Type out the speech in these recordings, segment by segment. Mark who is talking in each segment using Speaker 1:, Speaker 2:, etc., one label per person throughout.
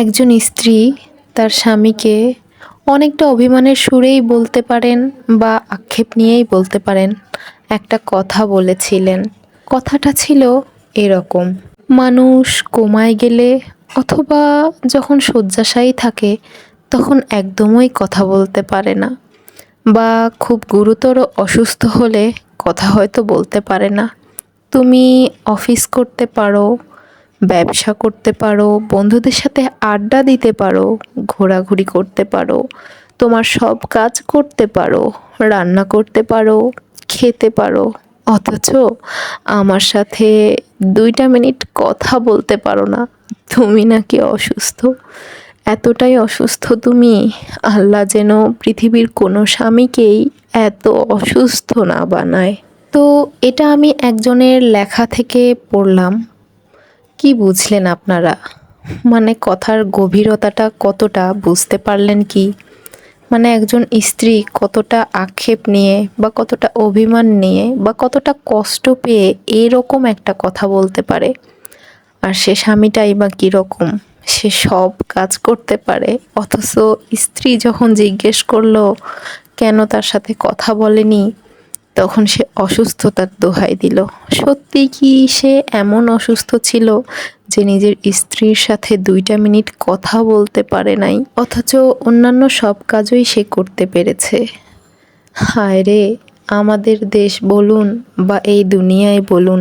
Speaker 1: একজন স্ত্রী তার স্বামীকে অনেকটা অভিমানের সুরেই বলতে পারেন বা আক্ষেপ নিয়েই বলতে পারেন, একটা কথা বলেছিলেন। কথাটা ছিল এরকম, মানুষ কোমায় গেলে অথবা যখন শয্যাশায়ী থাকে তখন একদমই কথা বলতে পারে না বা খুব গুরুতর অসুস্থ হলে কথা হয়তো বলতে পারে না। তুমি অফিস করতে পারো ব্যবসা করতে পারো, বন্ধুদের সাথে আড্ডা দিতে পারো, ঘোরাঘুরি করতে পারো, তোমার সব কাজ করতে পারো, রান্না করতে পারো, খেতে পারো। অথচ আমার সাথে দুইটা মিনিট কথা বলতে পারো না। তুমি নাকি অসুস্থ? এতটাই অসুস্থ তুমি। আল্লাহ যেন পৃথিবীর কোনো স্বামীকেই এত অসুস্থ না বানায়। তো এটা আমি একজনের লেখা থেকে পড়লাম। কি বুঝলেন আপনারা? মানে কথার গভীরতাটা কতটা বুঝতে পারলেন কি? মানে একজন স্ত্রী কতটা আক্ষেপ নিয়ে বা কতটা অভিমান নিয়ে বা কতটা কষ্ট পেয়ে এরকম একটা কথা বলতে পারে? আর সে স্বামীটাই বা কীরকম? সে সব কাজ করতে পারে? অথচ স্ত্রী যখন জিজ্ঞেস করল, কেন তার সাথে কথা বলেনি? তখন সে অসুস্থতার দোহাই দিল। সত্যি কি সে এমন অসুস্থ ছিল যে নিজের স্ত্রীর সাথে দুইটা মিনিট কথা বলতে পারে নাই, অথচ অন্যান্য সব কাজই সে করতে পেরেছে। হায় রে, আমাদের দেশ বলুন বা এই দুনিয়ায় বলুন,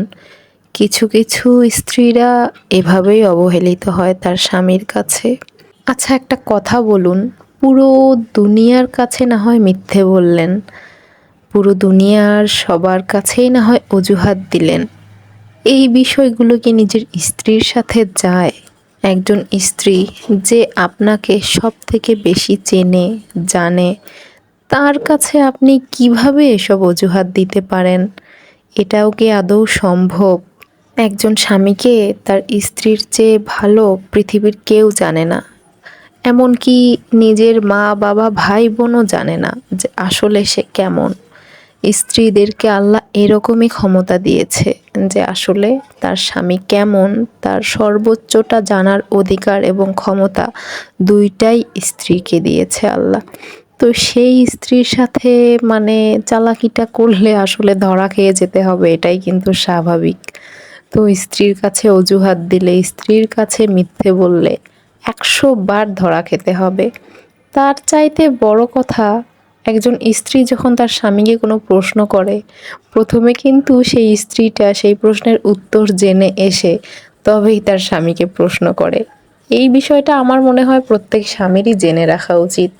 Speaker 1: কিছু কিছু স্ত্রীরা এভাবেই অবহেলিত হয় তার স্বামীর কাছে। আচ্ছা একটা কথা বলুন, পুরো দুনিয়ার কাছে না হয় মিথ্যে বললেন। পুরো দুনিয়ার সবার কাছেই না হয় অজুহাত দিলেন। এই বিষয়গুলো কি নিজের স্ত্রীর সাথে যায়? একজন স্ত্রী যে আপনাকে সব থেকে বেশি চেনে, জানে, তার কাছে আপনি কীভাবে এসব অজুহাত দিতে পারেন? এটাও কি আদৌ সম্ভব? একজন স্বামীকে তার স্ত্রীর চেয়ে ভালো পৃথিবীর কেউ জানে না। এমনকি নিজের মা বাবা ভাই বোনও জানে না যে আসলে সে কেমন। স্ত্রীদেরকে আল্লাহ এরকমই ক্ষমতা দিয়েছে যে আসলে তার স্বামী কেমন, তার সর্বোচ্চটা জানার অধিকার এবং ক্ষমতা দুইটাই স্ত্রীকে দিয়েছে আল্লাহ। তো সেই স্ত্রীর সাথে মানে চালাকিটা করলে আসলে ধরা খেয়ে যেতে হবে, এটাই কিন্তু স্বাভাবিক। তো স্ত্রীর কাছে অজুহাত দিলে, স্ত্রীর কাছে মিথ্যে বললে একশো বার ধরা খেতে হবে। তার চাইতে বড় কথা একজন স্ত্রী যখন তার স্বামীকে কোনো প্রশ্ন করে, প্রথমে কিন্তু সেই স্ত্রীটা সেই প্রশ্নের উত্তর জেনে এসে তবেই তার স্বামীকে প্রশ্ন করে। এই বিষয়টা আমার মনে হয় প্রত্যেক স্বামীরই জেনে রাখা উচিত।